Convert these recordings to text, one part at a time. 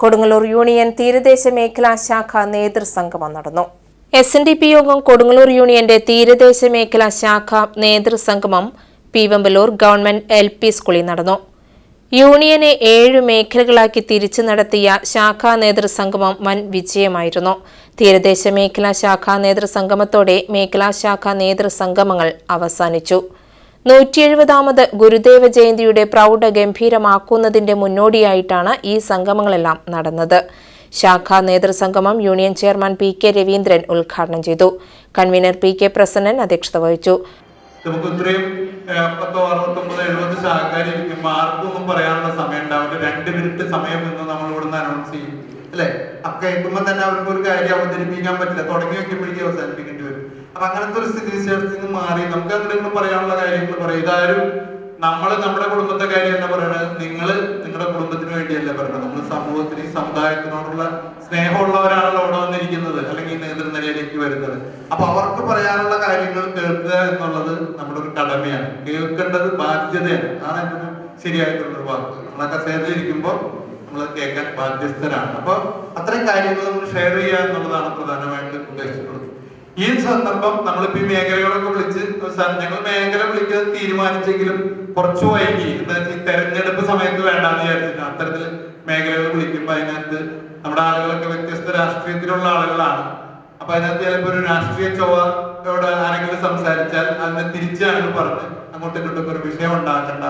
Kodungallur union തീരദേശ മേഖലാ ശാഖ നേതൃസംഗമം നടന്നു. എസ് എൻ ഡി പി യോഗം കൊടുങ്ങല്ലൂർ യൂണിയന്റെ തീരദേശ മേഖലാ ശാഖ നേതൃസംഗമം പീവമ്പലൂർ ഗവൺമെന്റ് എൽ പി സ്കൂളിൽ നടന്നു. യൂണിയനെ ഏഴ് മേഖലകളാക്കി തിരിച്ചു നടത്തിയ ശാഖാ നേതൃസംഗമം വൻ വിജയമായിരുന്നു. തീരദേശ മേഖലാ ശാഖാ നേതൃസംഗമത്തോടെ മേഖലാ ശാഖാ നേതൃസംഗമങ്ങൾ അവസാനിച്ചു. നൂറ്റി എഴുപതാമത് ഗുരുദേവ ജയന്തിയുടെ പ്രൗഢ ഗംഭീരമാക്കുന്നതിന്റെ മുന്നോടിയായിട്ടാണ് ഈ സംഗമങ്ങളെല്ലാം നടന്നത്. ശാഖാ നേതൃസംഗമം union chairman P K Raveendran ഉദ്ഘാടനം ചെയ്തു. കൺവീനർ പി കെ പ്രസന്നൻ അധ്യക്ഷത വഹിച്ചു. നമുക്ക് ഇത്രയും പത്തോ അറുപത്തൊമ്പതോ എഴുപത് ഇരിക്കുമ്പോൾ ആർക്കൊന്നും പറയാനുള്ള സമയം ഉണ്ടാവില്ല രണ്ട് മിനിറ്റ് സമയം എന്ന് നമ്മൾ ഇവിടുന്ന് അനൗൺസ് ചെയ്യും. അല്ലെ? അപ്പൊ കേൾക്കുമ്പോൾ തന്നെ അവർക്ക് ഒരു കാര്യം അവതരിപ്പിക്കാൻ പറ്റില്ല. തുടങ്ങി വെക്കുമ്പോഴേക്കും അവസാനിപ്പിക്കേണ്ടി വരും. അപ്പൊ അങ്ങനത്തെ ഒരു സ്ഥിതി വിശേഷത്തിൽ നിന്ന് മാറി. നമുക്ക് എന്തെങ്കിലും പറയാനുള്ള കാര്യങ്ങൾ പറയും. ഇതാരും നമ്മൾ നമ്മുടെ കുടുംബത്തെ കാര്യം എന്താ പറയണത്. നിങ്ങൾ നിങ്ങളുടെ കുടുംബത്തിന് വേണ്ടിയല്ല പറയുന്നത് നമ്മൾ സമൂഹത്തിന് സമുദായത്തിനോടുള്ള വന്നിരിക്കുന്നത് നേതൃനിരയിലേക്ക് വരുന്നത്. അപ്പൊ അവർക്ക് പറയാനുള്ള കാര്യങ്ങൾ കേൾക്കുക എന്നുള്ളത് നമ്മുടെ ഒരു കടമയാണ്. കേൾക്കേണ്ടത് ബാധ്യതയാണ്. ഒരു ശരിയായിട്ടുള്ള ഒരു വാക്ക്. കസേരയിൽ ഇരിക്കുമ്പോൾ നമ്മൾ കേൾക്കാൻ ബാധ്യസ്ഥരാണ്. അപ്പൊ അത്തരം കാര്യങ്ങൾ നമ്മൾ ഷെയർ ചെയ്യുക എന്നുള്ളതാണ് പ്രധാനമായിട്ട് ഉദ്ദേശിച്ചിട്ടുള്ളത് ഈ സന്ദർഭം നമ്മളിപ്പോ ഈ മേഖലകളൊക്കെ വിളിച്ച് ഞങ്ങൾ മേഖല വിളിക്കാൻ തീരുമാനിച്ചെങ്കിലും കുറച്ച് വൈകി. എന്താ വെച്ചാൽ തെരഞ്ഞെടുപ്പ് സമയത്ത് വേണ്ടാന്ന് വിചാരിച്ചിട്ട് അത്തരത്തിൽ മേഖലകൾ വിളിക്കുമ്പോൾ അതിനകത്ത് നമ്മുടെ ആളുകളൊക്കെ വ്യത്യസ്ത രാഷ്ട്രീയത്തിലുള്ള ആളുകളാണ്. അപ്പൊ അതിനകത്ത് ചിലപ്പോ ഒരു രാഷ്ട്രീയ ചൊവ്വയോട് ആരെങ്കിലും സംസാരിച്ചാൽ അതിനെ തിരിച്ചാണ് പറഞ്ഞ് അങ്ങോട്ടും ഇങ്ങോട്ടും ഒരു വിഷയം ഉണ്ടാക്കണ്ട.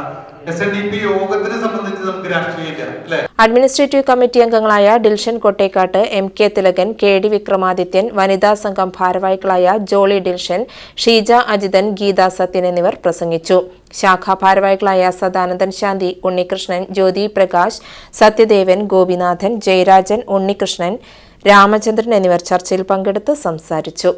എസ് എൻ ഡി പി യോഗത്തിനെ സംബന്ധിച്ച് നമുക്ക് രാഷ്ട്രീയമില്ല അല്ലെ? അഡ്മിനിസ്ട്രേറ്റീവ് കമ്മിറ്റി അംഗങ്ങളായ Dilshan Kottekkat M K Thilakan K D Vikramadithyan വനിതാ സംഘം ഭാരവാഹികളായ ജോളി ഡിൽഷൻ ഷീജ അജിതൻ ഗീത സത്യൻ എന്നിവർ പ്രസംഗിച്ചു. ശാഖാ ഭാരവാഹികളായ സദാനന്ദൻ ശാന്തി ഉണ്ണികൃഷ്ണൻ ജ്യോതി പ്രകാശ് സത്യദേവൻ ഗോപിനാഥൻ ജയരാജൻ ഉണ്ണികൃഷ്ണൻ രാമചന്ദ്രൻ എന്നിവർ ചർച്ചയിൽ പങ്കെടുത്ത് സംസാരിച്ചു